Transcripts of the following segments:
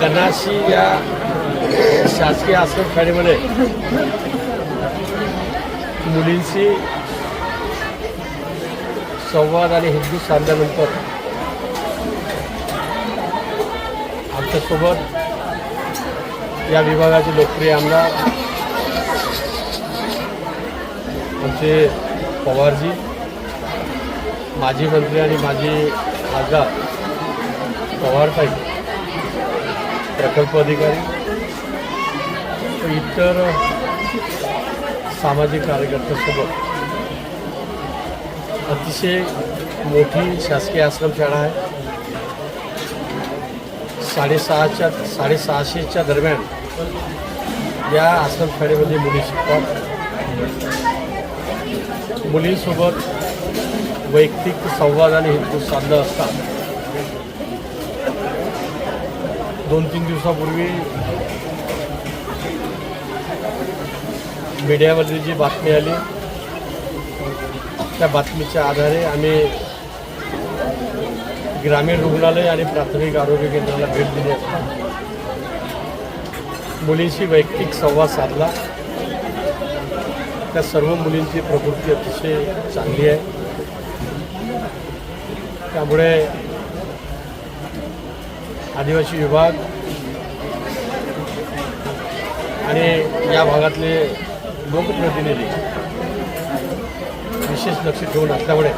कनाशी या शासकीय आश्रम शाळेमध्ये मुलींशी संवाद आणि हिंदू साधल्यानंतर आमच्यासोबत या विभागाचे लोकप्रिय आमदार आमचे पवारजी माजी मंत्री आणि माजी खासदार पवारताई प्रकल्प अधिकारी. इतर सामाजिक कार्यकर्त्यांसोबत अतिशय मोठी शासकीय आश्रमशाळा आहे. साडेसहाच्या साडेसहाशेच्या दरम्यान या आश्रमशाळेमध्ये मुली शिकतात. मुलींसोबत वैयक्तिक संवाद आणि हेतू साधलं असतात. दोन तीन दिवसापूर्वी मीडियावरती जी बातमी आली त्या बातमीच्या आधारे आम्ही ग्रामीण रुग्णालय आणि प्राथमिक आरोग्य केंद्राला भेट दिली. असता मुलींशी वैयक्तिक संवाद साधला. त्या सर्व मुलींची प्रकृती अतिशय चांगली आहे. त्यामुळे आदिवासी विभाग आणि या भागातले लोकप्रतिनिधी विशेष लक्ष ठेवून असल्यामुळे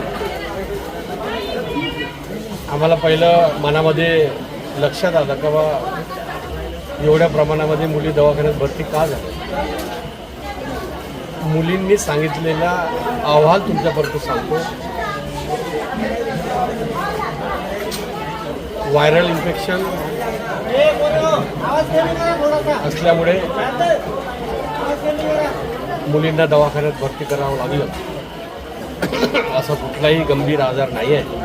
आम्हाला पहिलं मनामध्ये लक्षात आलं का बा एवढ्या प्रमाणामध्ये मुली दवाखान्यात भरती का झाल्या? मुलींनी सांगितलेला अहवाल तुमच्यापर्यंत सांगतो. व्हायरल इन्फेक्शन असल्यामुळे मुलींना दवाखान्यात भरती करावं लागलं. असा कुठलाही गंभीर आजार नाही आहे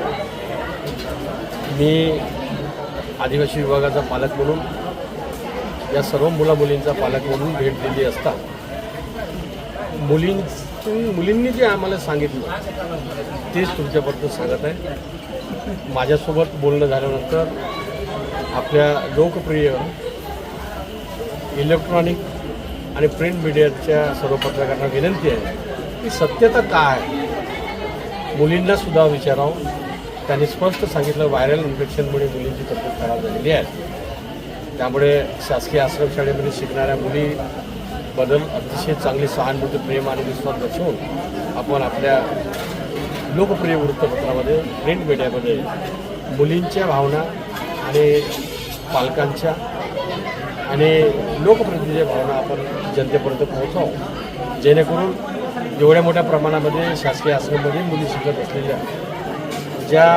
मी आदिवासी विभागाचा पालक म्हणून या सर्व मुलामुलींचा पालक म्हणून भेट दिली असता मुलीं मुलींनी जे आम्हाला सांगितलं तेच तुमच्याबद्दल सांगत आहे. माझ्यासोबत बोलणं झाल्यानंतर आपल्या लोकप्रिय इलेक्ट्रॉनिक आणि प्रिंट मीडियाच्या सर्व पत्रकारांना विनंती आहे की सत्यता काय आहे? विचारावं. त्यांनी स्पष्ट सांगितलं व्हायरल इन्फेक्शनमुळे मुलींची तब्येत खराब झालेली आहे. त्यामुळे शासकीय आश्रमशाळेमध्ये शिकणाऱ्या मुली बदल अतिशय चांगली सहानुभूती प्रेम आणि विश्वास दर्शवून आपण आपल्या लोकप्रिय वृत्तपत्रामध्ये प्रिंट मीडियामध्ये मुलींच्या भावना आणि पालकांच्या आणि लोकप्रतिनिधीच्या भावना आपण जनतेपर्यंत पोहोचावं जेणेकरून एवढ्या मोठ्या प्रमाणामध्ये शासकीय आश्रममध्ये मुली शिकत असलेल्या ज्या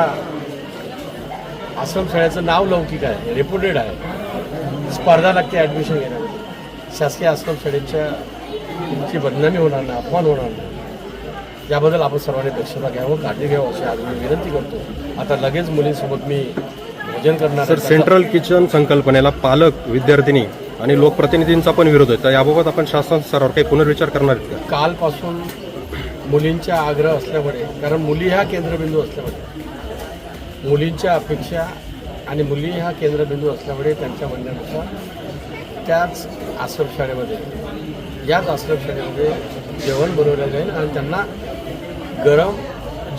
आश्रमशाळेचं नाव लौकिक आहे रेप्युटेड आहे स्पर्धा लागते ॲडमिशन घेण्यासाठी शासकीय आश्रमशाळेच्या ची बदनामी होणार नाही अपमान होणार नाही. याबद्दल आपण सर्वांनी दक्षता घ्यावं काळजी घ्यावं अशी आज मी विनंती करतो. आता लगेच मुलींसोबत मी भोजन करणार सर. सेंट्रल किचन संकल्पनेला पालक विद्यार्थिनी आणि लोकप्रतिनिधींचा पण विरोध आहे. तर याबाबत आपण शासन स्तरावर काही पुनर्विचार करणार आहेत का? कालपासून मुलींचा आग्रह असल्यामुळे कारण मुली ह्या केंद्रबिंदू असल्यामुळे मुलींच्या अपेक्षा आणि मुली हा केंद्रबिंदू असल्यामुळे त्यांच्या म्हणण्यानुसार त्याच आश्रमशाळेमध्ये याच आश्रमशाळेमध्ये जेवण बनवलं जाईल आणि त्यांना गरम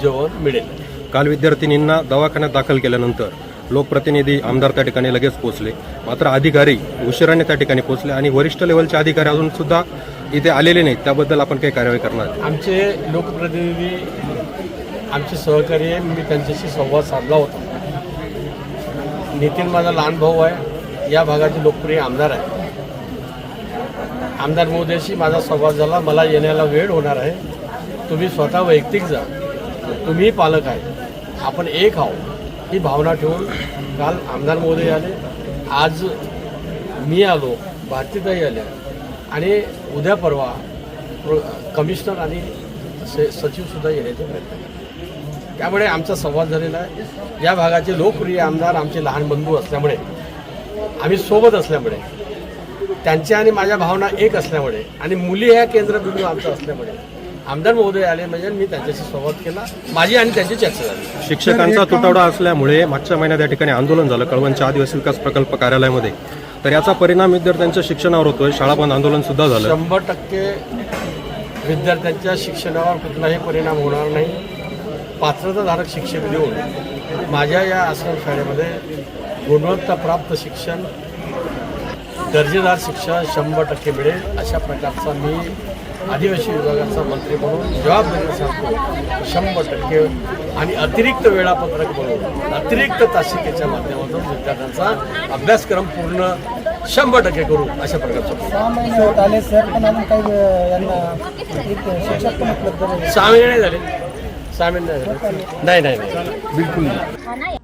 जेवण मिळेल. काल विद्यार्थिनींना दवाखान्यात दाखल केल्यानंतर लोकप्रतिनिधी आमदार त्या ठिकाणी लगेच पोहोचले. मात्र अधिकारी उशिराने त्या ठिकाणी पोहोचले आणि वरिष्ठ लेवलचे अधिकारी अजून सुद्धा इथे आलेले नाहीत. त्याबद्दल आपण काही कारवाई करणार. आमचे लोकप्रतिनिधी आमचे सहकारी आहे. मी त्यांच्याशी संवाद साधला होता. नितीन माझा लहान भाऊ आहे. या भागाचे लोकप्रिय आमदार आहे. आमदार महोदयाशी माझा संवाद झाला. मला येण्याला वेळ होणार आहे. तुम्ही स्वतः वैयक्तिक जा. तुम्ही पालक आहे. आपण एक आहो ही भावना ठेवून काल आमदार महोदय आले. आज मी आलो. भारतीताई आल्या. आणि उद्या परवा कमिशनर आणि से सचिवसुद्धा येण्याचे प्रयत्न त्यामुळे आमचा संवाद झालेला आहे. या भागाचे लोकप्रिय आमदार आमचे लहान बंधू असल्यामुळे आम्ही सोबत असल्यामुळे त्यांच्या आणि माझ्या भावना एक असल्यामुळे आणि मुली ह्या केंद्रबिंदू आमचा असल्यामुळे आमदार महोदय आले म्हणजे मी त्यांच्याशी संवाद केला माझी आणि त्यांची चर्चा झाली. शिक्षकांचा तुटवडा असल्यामुळे मागच्या महिन्यात या ठिकाणी आंदोलन झालं कळवणच्या आदिवासी विकास प्रकल्प कार्यालयामध्ये. तर याचा परिणाम विद्यार्थ्यांच्या शिक्षणावर होतोय शाळा बंद आंदोलन सुद्धा झालं. शंभर टक्के विद्यार्थ्यांच्या शिक्षणावर कुठलाही परिणाम होणार नाही. पात्रताधारक शिक्षक देऊन माझ्या या आश्रम शाळेमध्ये गुणवत्ताप्राप्त शिक्षण दर्जेदार शिक्षण शंभर टक्के मिळेल अशा प्रकारचा मी आदिवासी विभागाचा मंत्री म्हणून जबाबदारी सांगतो. शंभर टक्के आणि अतिरिक्त वेळापत्रक बनवून अतिरिक्त तासिकेच्या माध्यमातून विद्यार्थ्यांचा अभ्यासक्रम पूर्ण शंभर टक्के करू अशा प्रकारचा सहा महिने होत आले सर पण अजून काही अं, यांना एक शिक्षक पण उपलब्ध नाही. सहा महिने नाही झाले. सहा महिने नाही झाले. नाही नाही नाही. बिलकुल हा नाही.